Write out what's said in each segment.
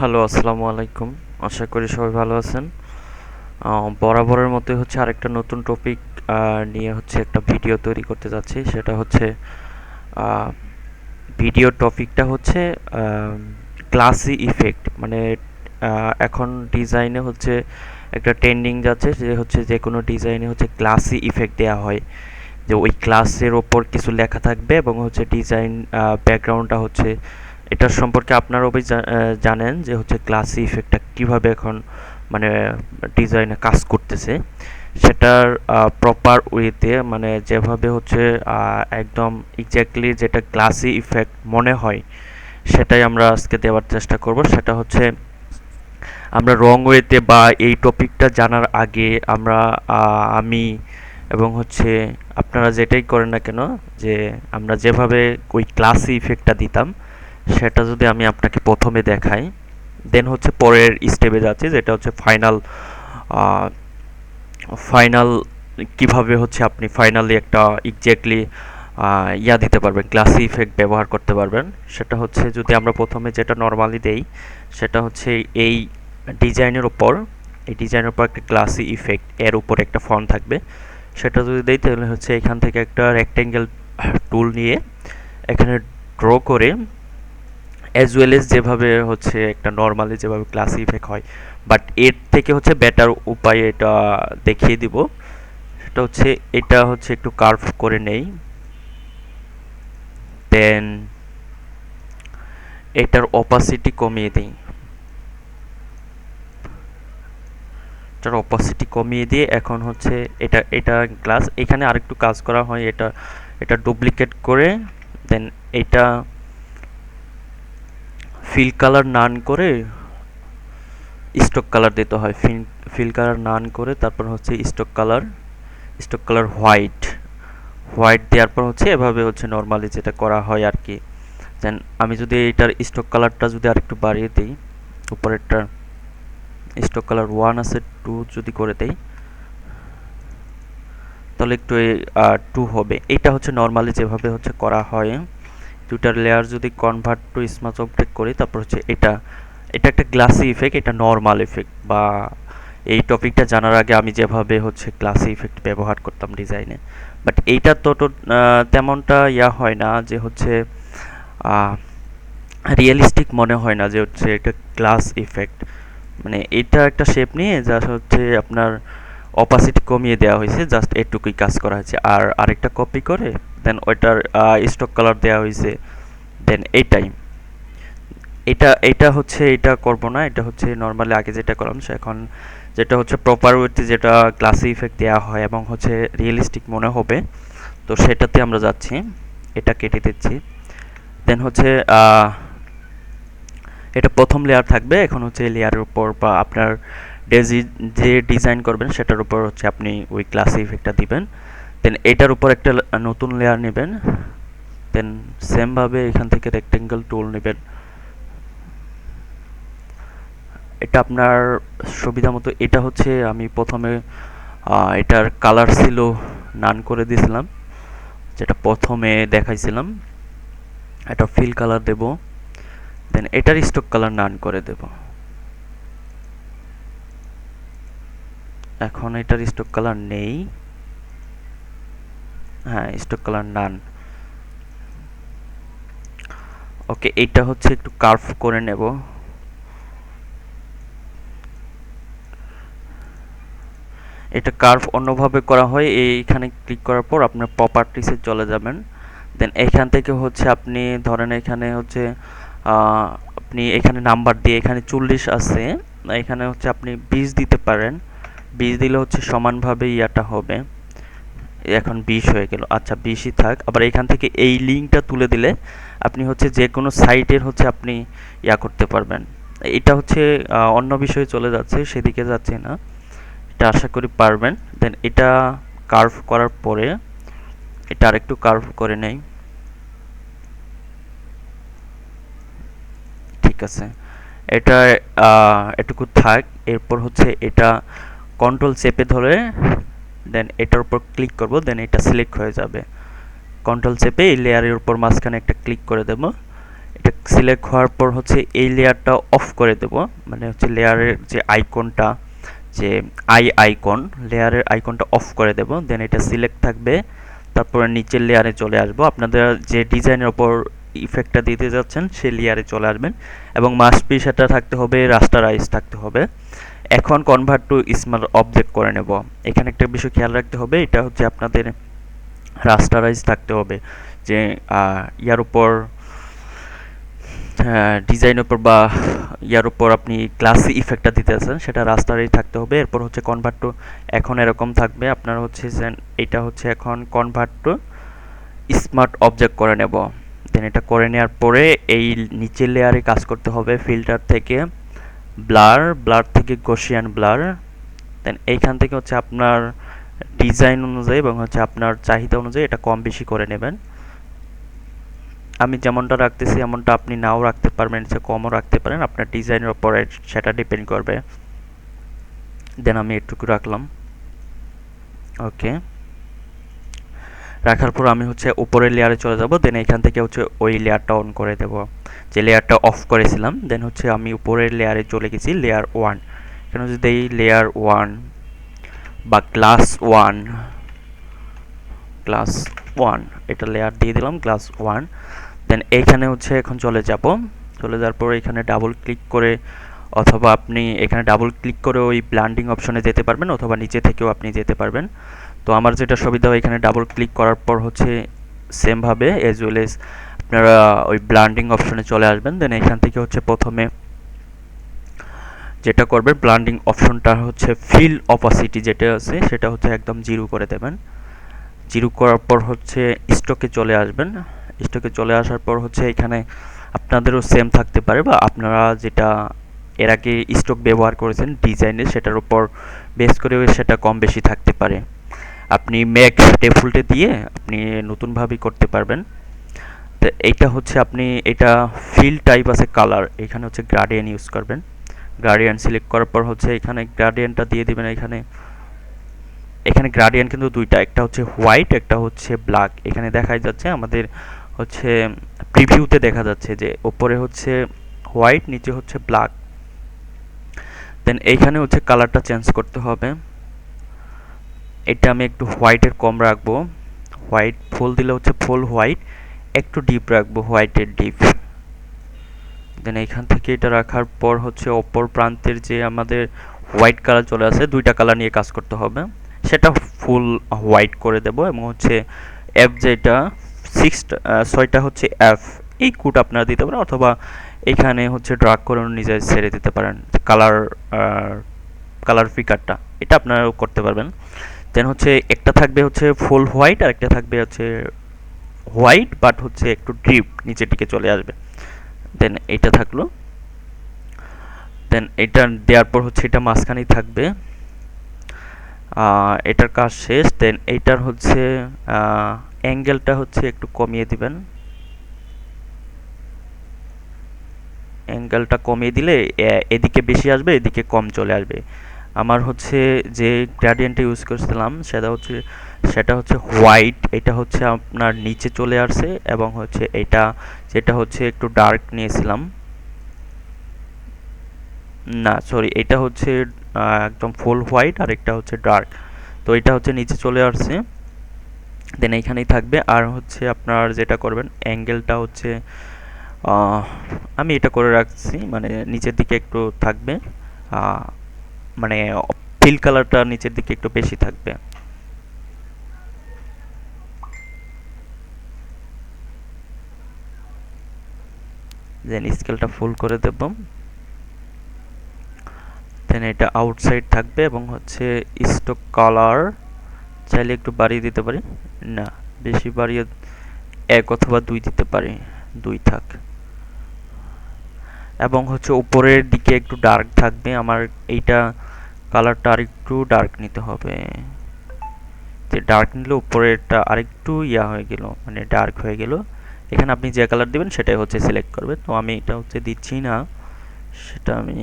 Hello, আসসালামু আলাইকুম। আশা করি সবাই ভালো আছেন। বরাবরের মতোই হচ্ছে আরেকটা নতুন টপিক নিয়ে হচ্ছে একটা ভিডিও তৈরি করতে যাচ্ছি। সেটা হচ্ছে ভিডিও টপিকটা হচ্ছে ক্লাসি ইফেক্ট মানে এখন ডিজাইনে হচ্ছে একটা ট্রেন্ডিং যাচ্ছে যে হচ্ছে যে কোনো ডিজাইনে হচ্ছে ক্লাসি ইফেক্ট দেওয়া হয়। যে ওই ক্লাসের ওপর কিছু লেখা থাকবে এবং হচ্ছে ডিজাইন ব্যাকগ্রাউন্ডটা হচ্ছে এটার সম্পর্কে আপনারা অবশ্যই জানেন যে হচ্ছে ক্লাসি ইফেক্টটা কীভাবে এখন মানে ডিজাইনে কাজ করতেছে। সেটার প্রপার ওয়েতে মানে যেভাবে হচ্ছে একদম এক্স্যাক্টলি যেটা ক্লাসি ইফেক্ট মনে হয়, সেটাই আমরা আজকে দেওয়ার চেষ্টা করব। সেটা হচ্ছে, আমরা রং ওয়েতে বা এই টপিকটা জানার আগে আমরা আমি এবং হচ্ছে আপনারা যেটাই করেন না কেন, যে আমরা যেভাবে ওই ক্লাসি ইফেক্টটা দিতাম সেটা যদি আমি আপনাকে প্রথমে দেখাই দেন হচ্ছে পরের স্টেপে যাচ্ছি, যেটা হচ্ছে ফাইনাল ফাইনাল কীভাবে হচ্ছে আপনি ফাইনালি একটা এক্স্যাক্টলি ইয়া দিতে পারবেন ক্লাসি ইফেক্ট ব্যবহার করতে পারবেন। সেটা হচ্ছে যদি আমরা প্রথমে যেটা নর্মালি দেই, সেটা হচ্ছে এই ডিজাইনের ওপর এই ডিজাইনের উপর একটা ক্লাসি ইফেক্ট এর উপর একটা ফর্ম থাকবে। সেটা যদি দেই, তাহলে হচ্ছে এখান থেকে একটা রেক্টেঙ্গেল টুল নিয়ে এখানে ড্র করে অ্যাজ ওয়েল এস যেভাবে হচ্ছে একটা নর্মালি যেভাবে ক্লাসি ইফেক্ট হয়। বাট এর থেকে হচ্ছে বেটার উপায় এটা দেখিয়ে দিব। সেটা হচ্ছে এটা হচ্ছে একটু কার্ভ করে নেই। দেন এটার অপাসিটি কমিয়ে দিই। এটার অপাসিটি কমিয়ে দিয়ে এখন হচ্ছে এটা এটা গ্লাস এখানে আরেকটু কাজ করা হয়, এটা এটা ডুপ্লিকেট করে দেন এটা ফিল কালার নান করে স্টক কালার দিতে হয়। ফিল ফিল কালার নান করে তারপর হচ্ছে stock colour stock colour white white দেওয়ার পর হচ্ছে এভাবে হচ্ছে নর্মালি যেটা করা হয় আর কি দেন আমি যদি এটার স্টক কালারটা যদি আরেকটু বাড়িয়ে দিই, উপরেরটা স্টক কালার ওয়ান আছে টু যদি করে দেই, তাহলে একটু টু হবে। এটা হচ্ছে নর্মালি যেভাবে হচ্ছে করা হয়। দুটার লেয়ার যদি কনভার্ট টু স্মার্ট অবজেক্ট করি, তারপর হচ্ছে এটা এটা একটা গ্লাসি ইফেক্ট এটা নর্মাল ইফেক্ট বা এই টপিকটা জানার আগে আমি যেভাবে হচ্ছে গ্লাসি ইফেক্ট ব্যবহার করতাম ডিজাইনে বাট এইটা তো তেমনটা ইয়া হয় না যে হচ্ছে রিয়েলিস্টিক মনে হয় না যে হচ্ছে এটা গ্লাস ইফেক্ট মানে এটা একটা শেপ নিয়ে যা হচ্ছে আপনার অপাসিটি কমিয়ে দেওয়া হয়েছে জাস্ট এটুকুই কাজ করা হয়েছে। আর আরেকটা কপি করে দেন ওইটার স্টক কালার দেওয়া হয়েছে দেন এইটাই। এটা এটা হচ্ছে, এটা করব না, এটা হচ্ছে নর্মালি আগে যেটা করলাম, সে এখন যেটা হচ্ছে প্রপার ওয়েতে যেটা ক্লাসি ইফেক্ট দেওয়া হয় এবং হচ্ছে রিয়েলিস্টিক মনে হবে, তো সেটাতে আমরা যাচ্ছি, এটা কেটে দিচ্ছি। দেন হচ্ছে এটা প্রথম লেয়ার থাকবে, এখন হচ্ছে এই লেয়ারের উপর বা আপনার যে ডিজাইন করবেন, সেটার উপর হচ্ছে আপনি ওই ক্লাসি ইফেক্টটা দিবেন। দেন এটার উপর একটা নতুন লেয়ার নেবেন। দেন সেমভাবে এখান থেকে রেক্টেঙ্গেল টুল নেবেন। এটা আপনার সুবিধা মতো, এটা হচ্ছে আমি প্রথমে এটার কালার ছিল নান করে দিয়েছিলাম। যেটা প্রথমে দেখাইছিলাম। এটা ফিল কালার দেব। দেন এটার স্টক কালার নান করে দেব। এখন এটার স্টক কালার নেই। হ্যাঁ স্টক কালার নান ওকে এটা হচ্ছে একটু কার্ভ করে নেব। এটা কার্ভ অন্যভাবে করা হয় এইখানে ক্লিক করার পর আপনার প্রপার্টিসে চলে যাবেন। দেন এখান থেকে হচ্ছে আপনি, ধরেন এখানে হচ্ছে আপনি এখানে নাম্বার দিয়ে এখানে চল্লিশ আছে, এখানে হচ্ছে আপনি বিশ দিতে পারেন। বিশ দিলে হচ্ছে সমানভাবে ইয়াটা হবে। এখন বিশ হয়ে গেল। আচ্ছা বিশই থাক। আবার এখান থেকে এই লিঙ্কটা তুলে দিলে আপনি হচ্ছে যে কোনো সাইটের হচ্ছে আপনি ইয়া করতে পারবেন। এটা হচ্ছে অন্য বিষয়ে চলে যাচ্ছে, সেদিকে যাচ্ছে না। এটা আশা করি পারবেন। দেন এটা কার্ভ করার পরে এটা আরেকটু কার্ভ করে নেই। ঠিক আছে। এটা এটুকু থাক। এরপর হচ্ছে এটা কন্ট্রোল চেপে ধরে দেন এটার উপর ক্লিক করব দেন এটা সিলেক্ট হয়ে যাবে। কন্ট্রোল চেপে এই লেয়ারের উপর মাঝখানে একটা ক্লিক করে দেব। এটা সিলেক্ট হওয়ার পর হচ্ছে এই লেয়ারটা অফ করে দেব। মানে হচ্ছে লেয়ারের যে আইকনটা যে আই আইকন লেয়ারের আইকনটা অফ করে দেব। দেন এটা সিলেক্ট থাকবে। তারপরে নিচের লেয়ারে চলে আসব। আপনাদের যে ডিজাইনের ওপর ইফেক্টটা দিতে যাচ্ছেন, সেই লেয়ারে চলে আসবেন। এবং মাস্ট সেটা থাকতে হবে রাস্টারাইজ থাকতে হবে। এখন কনভার্ট টু স্মার্ট অবজেক্ট করে নেব। এখানে একটা বিষয় খেয়াল রাখতে হবে, এটা হচ্ছে আপনাদের রাস্টারাইজ থাকতে হবে। যে ইয়ার উপর ডিজাইনের উপর বা ইয়ার উপর আপনি ক্লাসি ইফেক্টটা দিতে আছেন, সেটা রাস্তারই থাকতে হবে। এরপর হচ্ছে কনভার্ট টু এখন এরকম থাকবে, আপনার হচ্ছে এটা হচ্ছে এখন কনভার্ট টু স্মার্ট অবজেক্ট করে নেব। দেন এটা করে নেওয়ার পরে এই নিচের লেয়ারে কাজ করতে হবে ফিল্টার থেকে। ব্লার ব্লার থেকে গোশিয়ান ব্লার। দেন এইখান থেকে হচ্ছে আপনার ডিজাইন অনুযায়ী এবং হচ্ছে আপনার চাহিদা অনুযায়ী এটা কম বেশি করে নেবেন। আমি যেমনটা রাখতেছি এমনটা আপনি নাও রাখতে পারবেন সে কমও রাখতে পারেন। আপনার ডিজাইনের উপরে সেটা ডিপেন্ড করবে। দেন আমি এটুকু রাখলাম। ওকে রাখার পর আমি হচ্ছে উপরের লেয়ারে চলে যাব। দেন এখান থেকে হচ্ছে ওই লেয়ারটা অন করে দেব। যে লেয়ারটা অফ করেছিলাম দেন হচ্ছে আমি উপরের লেয়ারে চলে গেছি, লেয়ার ওয়ান এখানে যদি এই লেয়ার ওয়ান বা ক্লাস ওয়ান ক্লাস ওয়ান এটা লেয়ার দিয়ে দিলাম ক্লাস ওয়ান দেন এইখানে হচ্ছে এখন চলে যাব। চলে যাওয়ার পর এখানে ডাবল ক্লিক করে অথবা আপনি এখানে ডাবল ক্লিক করে ওই ব্লান্ডিং অপশনে যেতে পারবেন, অথবা নিচে থেকেও আপনি যেতে পারবেন। তো আমার যেটা সুবিধা হয়, এখানে ডাবল ক্লিক করার পর হচ্ছে সেমভাবে এজ ওয়েল এজ আপনারা ওই ব্লান্ডিং অপশনে চলে আসবেন দেন এখান থেকে হচ্ছে প্রথমে যেটা করবে ব্লান্ডিং অপশনটা হচ্ছে ফিল অপাসিটি যেটা আছে, সেটা হচ্ছে একদম জিরো করে দেবেন। জিরো করার পর হচ্ছে স্টকে চলে আসবেন। স্টকে চলে আসার পর হচ্ছে এখানে আপনাদেরও সেম থাকতে পারে বা আপনারা যেটা এর আগে স্টক ব্যবহার করেছেন ডিজাইনে সেটার উপর বেস করে সেটা কম বেশি থাকতে পারে। আপনি ম্যাক ডেফল্টে দিয়ে আপনি নতুনভাবেই করতে পারবেন। তো এইটা হচ্ছে আপনি, এটা ফিল টাইপ আছে কালার এখানে হচ্ছে গ্রাডিয়ান ইউজ করবেন। গ্রাডিয়ান সিলেক্ট করার পর হচ্ছে এখানে গ্রাডিয়ানটা দিয়ে দিবেন এখানে। এখানে গ্রাডিয়ান কিন্তু দুইটা, একটা হচ্ছে হোয়াইট একটা হচ্ছে ব্ল্যাক এখানে দেখাই যাচ্ছে আমাদের হচ্ছে প্রিভিউতে দেখা যাচ্ছে যে ওপরে হচ্ছে হোয়াইট নিচে হচ্ছে ব্ল্যাক দেন এইখানে হচ্ছে কালারটা চেঞ্জ করতে হবে। এটা আমি একটু হোয়াইটের কম রাখব। হোয়াইট ফুল দিলে হচ্ছে ফুল হোয়াইট একটু ডিপ রাখব হোয়াইটের ডিপ দেন এখান থেকে এটা রাখার পর হচ্ছে অপর প্রান্তের যে আমাদের হোয়াইট কালার চলে আসে, দুইটা কালার নিয়ে কাজ করতে হবে। সেটা ফুল হোয়াইট করে দেব এবং হচ্ছে এফ যেটা সিক্স ছয়টা হচ্ছে এফ এই কুট আপনারা দিতে পারেন অথবা এখানে হচ্ছে ড্রাগ করে নিজে ছেড়ে দিতে পারেন কালার কালার ফিকারটা এটা আপনারাও করতে পারবেন। দেন হচ্ছে একটা থাকবে হচ্ছে ফুল হোয়াইট আর একটা থাকবে হচ্ছে হোয়াইট বাট হচ্ছে একটু ড্রিপ নিচের দিকে চলে আসবে। দেন এটা থাকল। দেন এটা দেওয়ার পর হচ্ছে এটা মাঝখানেই থাকবে। এটার কাজ শেষ। দেন এইটার হচ্ছে অ্যাঙ্গেলটা হচ্ছে একটু কমিয়ে দিবেন। অ্যাঙ্গেলটা কমিয়ে দিলে এদিকে বেশি আসবে, এদিকে কম চলে আসবে। আমার হচ্ছে যে গ্রাডিয়েন্টটা ইউজ করছিলাম, সেটা হচ্ছে সেটা হচ্ছে হোয়াইট এটা হচ্ছে আপনার নিচে চলে আসছে এবং হচ্ছে এটা, যেটা হচ্ছে একটু ডার্ক নিয়েছিলাম। না সরি এটা হচ্ছে একদম ফুল হোয়াইট আর একটা হচ্ছে ডার্ক তো এটা হচ্ছে নিচে চলে আসছে। দেন এইখানেই থাকবে। আর হচ্ছে আপনার যেটা করবেন অ্যাঙ্গেলটা হচ্ছে আমি এটা করে রাখছি মানে নিচের দিকে একটু থাকবে। মানে ফিল কালারটা নিচের দিকে একটু বেশি থাকবে। দেন স্কেলটা ফুল করে দেব। দেন এটা আউটসাইড থাকবে এবং হচ্ছে স্টক কালার চাইলে একটু বাড়িয়ে দিতে পারি। না, বেশি বাড়িয়ে এক অথবা দুই দিতে পারি। দুই থাক। এবং হচ্ছে উপরের দিকে একটু ডার্ক থাকবে। আমার এইটা কালারটা আরেকটু ডার্ক নিতে হবে। যে ডার্ক নিলে উপরেরটা আরেকটু ইয়া হয়ে গেল মানে ডার্ক হয়ে গেল। এখানে আপনি যে কালার দিবেন সেটাই হচ্ছে সিলেক্ট করবে তো আমি এটা হচ্ছে দিচ্ছি না, সেটা আমি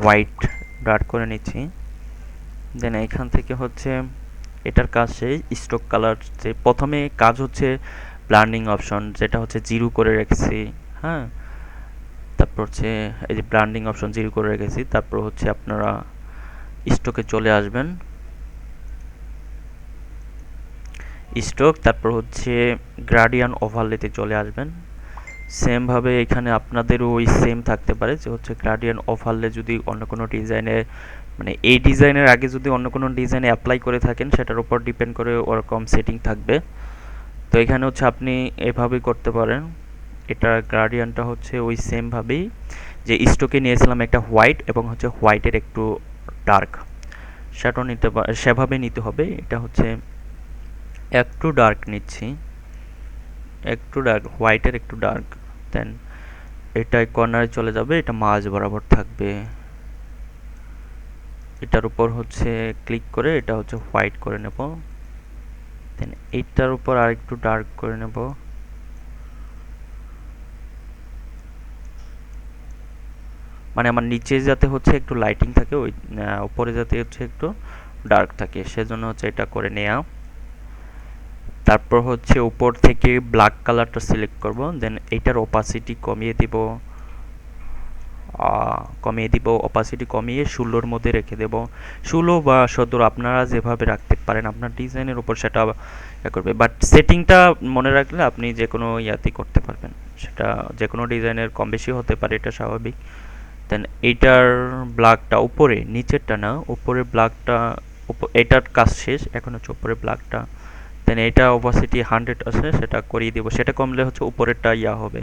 হোয়াইট ডার্ক করে নিচ্ছি। দেন এখান থেকে হচ্ছে এটার কাজ সেই স্টক কালার যে প্রথমে কাজ হচ্ছে ব্লান্ডিং অপশন যেটা হচ্ছে জিরো করে রেখেছি হ্যাঁ? তারপর হচ্ছে এই যে ব্লান্ডিং অপশন জিরো করে রেখেছি, তারপর হচ্ছে আপনারা স্টকে চলে আসবেন। স্টক তারপর হচ্ছে গ্রাডিয়ান ওভারলেতে চলে আসবেন। সেমভাবে এখানে আপনাদেরও ওই সেম থাকতে পারে যে হচ্ছে গ্রাডিয়ান ওভারলে যদি অন্য কোনো ডিজাইনে মানে এই ডিজাইনের আগে যদি অন্য কোনো ডিজাইনে অ্যাপ্লাই করে থাকেন, সেটার উপর ডিপেন্ড করে ওরকম সেটিং থাকবে। তো এখানে হচ্ছে আপনি এভাবেই করতে পারেন। এটা গ্রাডিয়ানটা হচ্ছে ওই সেমভাবেই যে স্টকে নিয়েছিলাম একটা হোয়াইট এবং হচ্ছে হোয়াইটের একটু ডার্ক সেটাও নিতে সেভাবে নিতে হবে। এটা হচ্ছে একটু ডার্ক নিচ্ছি। একটু ডার্ক হোয়াইটের একটু ডার্ক দেন এটা কর্নারে চলে যাবে, এটা মাঝ বরাবর থাকবে। এটার উপর হচ্ছে ক্লিক করে এটা হচ্ছে হোয়াইট করে নেব। দেন এইটার উপর আর একটু ডার্ক করে নেব। মানে আমার নিচে যাতে হচ্ছে একটু লাইটিং থাকে, ওই উপরে যাতে হচ্ছে একটু ডার্ক থাকে, সেজন্য হচ্ছে এটা করে নেওয়া তারপর হচ্ছে উপর থেকে ব্ল্যাক কালারটা সিলেক্ট করব দেন এইটার ওপাসিটি কমিয়ে দিব কমিয়ে দিব অপাসিটি কমিয়ে ষোলোর মধ্যে রেখে দেব। ষোলো বা সতেরো আপনারা যেভাবে রাখতে পারেন, আপনার ডিজাইনের উপর সেটা ইয়ে করবে। বাট সেটিংটা মনে রাখলে আপনি যে কোনো ইয়াতেই করতে পারবেন। সেটা যে কোনো ডিজাইনের কম বেশি হতে পারে, এটা স্বাভাবিক। দেন এইটার ব্ল্যাকটা উপরে, নিচেরটা না, উপরে ব্ল্যাকটা এটার কাজ শেষ, এখন হচ্ছে উপরে ব্ল্যাকটা দেন এটা অপাসিটি হান্ড্রেড আছে, সেটা করিয়ে দিব। সেটা কমলে হচ্ছে উপরেরটা ইয়া হবে।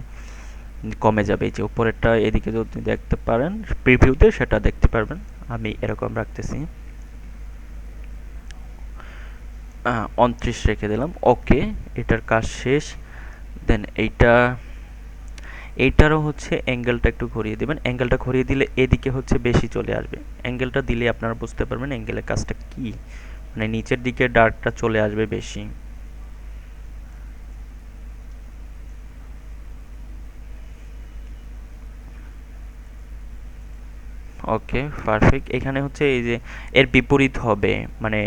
কমে যাবে যে উপরেরটা, এদিকে যদি দেখতে পারেন প্রিভিউতে সেটা দেখতে পারবেন। আমি এরকম রাখতেছি। উনত্রিশ রেখে দিলাম। ওকে এটার কাজ শেষ। দেন এইটা, এইটারও হচ্ছে অ্যাঙ্গেলটা একটু ঘুরিয়ে দেবেন। অ্যাঙ্গেলটা ঘুরিয়ে দিলে এদিকে হচ্ছে বেশি চলে আসবে। অ্যাঙ্গেলটা দিলে আপনারা বুঝতে পারবেন অ্যাঙ্গেলের কাজটা কি। মানে নিচের দিকে ডার্কটা চলে আসবে বেশি। ওকে পারফেক্ট এখানে হচ্ছে এই যে এর বিপরীত হবে মানে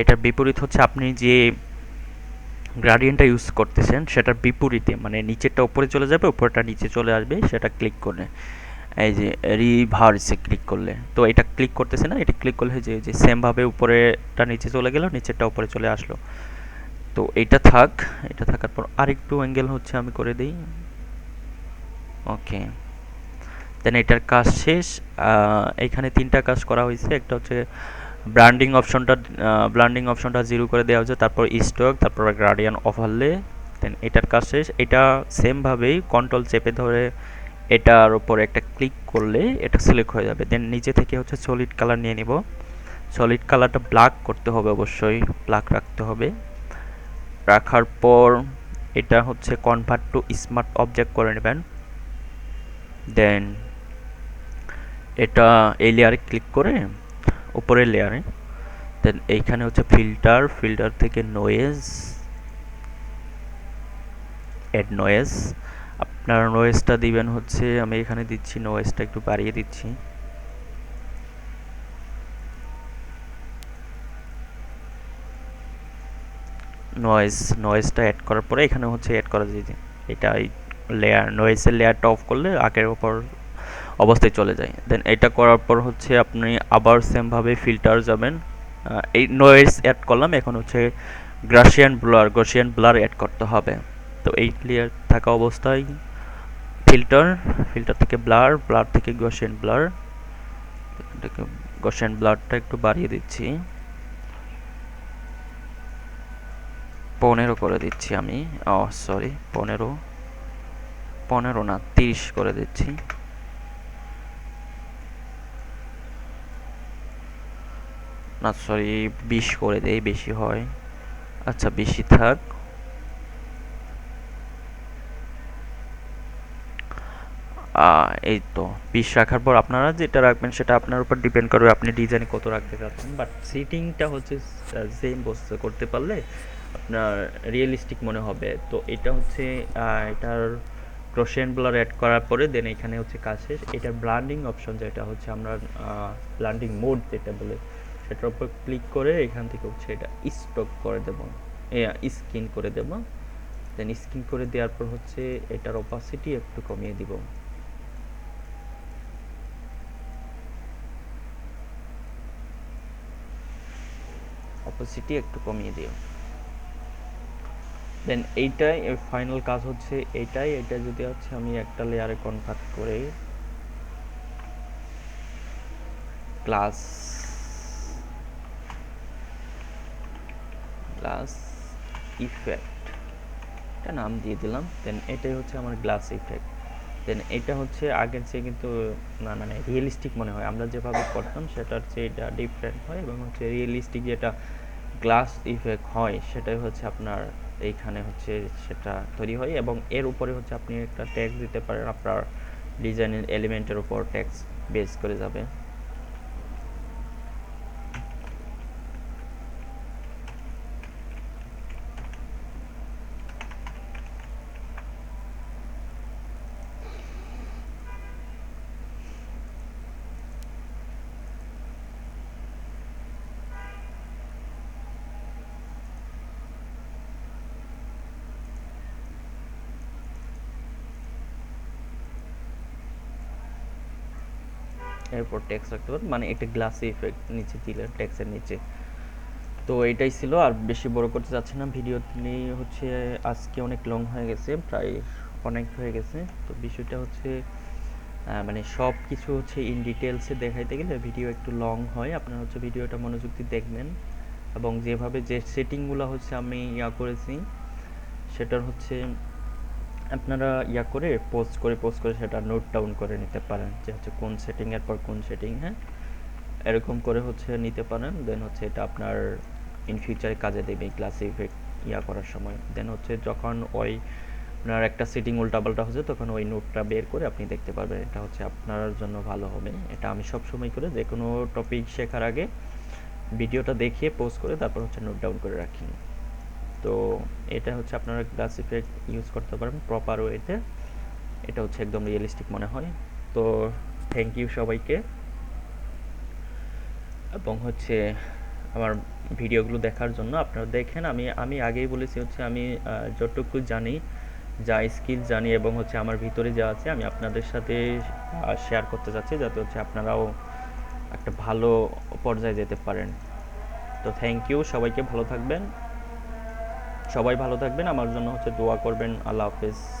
এটার বিপরীত হচ্ছে আপনি যে গ্রাডিয়েন্টটা ইউজ করতেছেন, সেটার বিপরীতে মানে নিচেরটা উপরে চলে যাবে, উপরটা নিচে চলে আসবে, সেটা ক্লিক করে। এই যে রিভার্সে ক্লিক করলে। তো এটা ক্লিক করতেছে না? এটা ক্লিক করলে যে যে সেমভাবে উপরেটা নিচে চলে গেল, নিচেরটা উপরে চলে আসলো। তো এটা থাক, এটা থাকার পর আরেকটু অ্যাঙ্গেল হচ্ছে আমি করে দিই। ওকে দেন এটার কাজ শেষ। এখানে তিনটা কাজ করা হয়েছে। একটা হচ্ছে ব্র্যান্ডিং অপশনটা ব্র্যান্ডিং অপশনটা জিরো করে দেওয়া হয়েছে, তারপর স্টক তারপর গার্ডিয়ান ওভারলে দেন এটার কাজ শেষ। এটা সেমভাবেই কন্ট্রোল চেপে ধরে এটার উপর একটা ক্লিক করলে এটা সিলেক্ট হয়ে যাবে। দেন নিচে থেকে হচ্ছে সলিড কালার নিয়ে নিব। সলিড কালারটা ব্ল্যাক করতে হবে অবশ্যই। ব্ল্যাক রাখতে হবে। রাখার পর এটা হচ্ছে কনভার্ট টু স্মার্ট অবজেক্ট করে নেবেন। দেন এটা এই লেয়ারে ক্লিক করে উপরের লেয়ারে দেন এইখানে হচ্ছে ফিল্টার ফিল্টার থেকে নয়েজ অ্যাড নয়েজ আপনার নয়েজটা দিবেন হচ্ছে, আমি এখানে দিচ্ছি নয়েজটা একটু বাড়িয়ে দিচ্ছি। নয়েজ নয়েজটা অ্যাড করার পরে এখানে হচ্ছে অ্যাড করা যায় এটা এই লেয়ার নয়েজের লেয়ারটা অফ করলে আগের ওপর অবস্থায় চলে যায়। দেন এটা করার পর হচ্ছে আপনি আবার সেমভাবে ফিল্টার যাবেন। এই নয়েজ অ্যাড করলাম, এখন হচ্ছে Gaussian blur Gaussian blur add করতে হবে। তো এই ক্লিয়ার থাকা অবস্থায় ফিল্টার ফিল্টার থেকে ব্লার ব্লার থেকে গসিয়ান ব্লার এটাকে গসিয়ান ব্লারটা একটু বাড়িয়ে দিচ্ছি। পনেরো করে দিচ্ছি আমি। ও সরি পনেরো। পনেরো না, তিরিশ করে দিচ্ছি। না সরি বিশ করে দেই, বেশি হয়। আচ্ছা বেশি থাক। এই তো বিশ রাখার পর আপনারা যেটা রাখবেন সেটা আপনার উপর ডিপেন্ড করবে আপনি ডিজাইনে কত রাখতে চাচ্ছেন। বাট সিটিংটা হচ্ছে সেম বসতে করতে পারলে আপনার রিয়েলিস্টিক মনে হবে। তো এটা হচ্ছে এটার ক্রোশিয়ান ব্লার অ্যাড করার পরে দেন এখানে হচ্ছে শেষ। এটা ব্লান্ডিং অপশন যেটা হচ্ছে আমরা ব্লান্ডিং মোড যেটা বলে, সেটার উপর ক্লিক করে এখান থেকে হচ্ছে এটা স্টক করে দেবো। স্কিন করে দেবো। দেন স্কিন করে দেওয়ার পর হচ্ছে এটার অপাসিটি একটু কমিয়ে দিব। অপাসিটি একটু কমিয়ে দিও। দেন এইটাই ফাইনাল কাজ হচ্ছে এইটাই এটা যদি হচ্ছে আমি একটা লেয়ারে কনভার্ট করে ক্লাস গ্লাস ইফেক্ট এটা নাম দিয়ে দিলাম। দেন এটাই হচ্ছে আমার গ্লাস ইফেক্ট দেন এটা হচ্ছে আগের চেয়ে কিন্তু, না মানে রিয়েলিস্টিক মনে হয়। আমরা যেভাবে করতাম, সেটার চেয়ে এটা ডিফারেন্ট হয় এবং হচ্ছে রিয়েলিস্টিক যেটা গ্লাস ইফেক্ট হয়, সেটাই হচ্ছে আপনার এইখানে হচ্ছে সেটা তৈরি হয় এবং এর উপরে হচ্ছে আপনি একটা ট্যাক্স দিতে পারেন, আপনার ডিজাইনের এলিমেন্টের উপর ট্যাক্স বেস করে যাবে। এরপর ট্যাক্স রাখতে পারেন মানে একটা গ্লাসি ইফেক্ট নিচে দিলে ট্যাক্সের নিচে। তো এটাই ছিল। আর বেশি বড় করতে যাচ্ছে না। ভিডিও নিয়ে হচ্ছে আজকে অনেক লং হয়ে গেছে। প্রায় অনেক হয়ে গেছে। তো বিষয়টা হচ্ছে মানে সব কিছু হচ্ছে ইন ডিটেলসে দেখাইতে গেলে ভিডিও একটু লং হয়। আপনারা হচ্ছে ভিডিওটা মনোযোগ দিয়ে দেখবেন। এবং যেভাবে যে সেটিংগুলো হচ্ছে আমি ইয়া করেছি, সেটার হচ্ছে আপনারা ইয়া করে পোস্ট করে পোস্ট করে সেটা নোট ডাউন করে নিতে পারেন যে হচ্ছে কোন সেটিংয়ের পর কোন সেটিং হ্যাঁ? এরকম করে হচ্ছে নিতে পারেন দেন হচ্ছে এটা আপনার ইন ফিউচারে কাজে দেবে ক্লাস ইফেক্ট ইয়া করার সময়। দেন হচ্ছে যখন ওই আপনার একটা সেটিং উল্টাপাল্টা হচ্ছে, তখন ওই নোটটা বের করে আপনি দেখতে পারবেন এটা হচ্ছে আপনার জন্য ভালো হবে। এটা আমি সব সময় করে যে কোনো টপিক শেখার আগে ভিডিওটা দেখিয়ে পোস্ট করে তারপর হচ্ছে নোট ডাউন করে রাখি। তো এটা হচ্ছে আপনারা গ্লাস ইফেক্ট ইউজ করতে পারেন প্রপার ওয়েতে এটা হচ্ছে একদম রিয়েলিস্টিক মনে হয়। তো থ্যাংক ইউ সবাইকে। এবং হচ্ছে আমার ভিডিওগুলো দেখার জন্য আপনারা দেখেন, আমি আমি আগেই বলেছি হচ্ছে আমি যতটুকু জানি, যা স্কিল জানি এবং হচ্ছে আমার ভিতরে যা আছে আমি আপনাদের সাথে শেয়ার করতে চাচ্ছি যাতে হচ্ছে আপনারাও একটা ভালো পর্যায়ে যেতে পারেন। তো থ্যাংক ইউ সবাইকে ভালো থাকবেন। সবাই ভালো থাকবেন। আমার জন্য হচ্ছে দোয়া করবেন। আল্লাহ হাফেজ।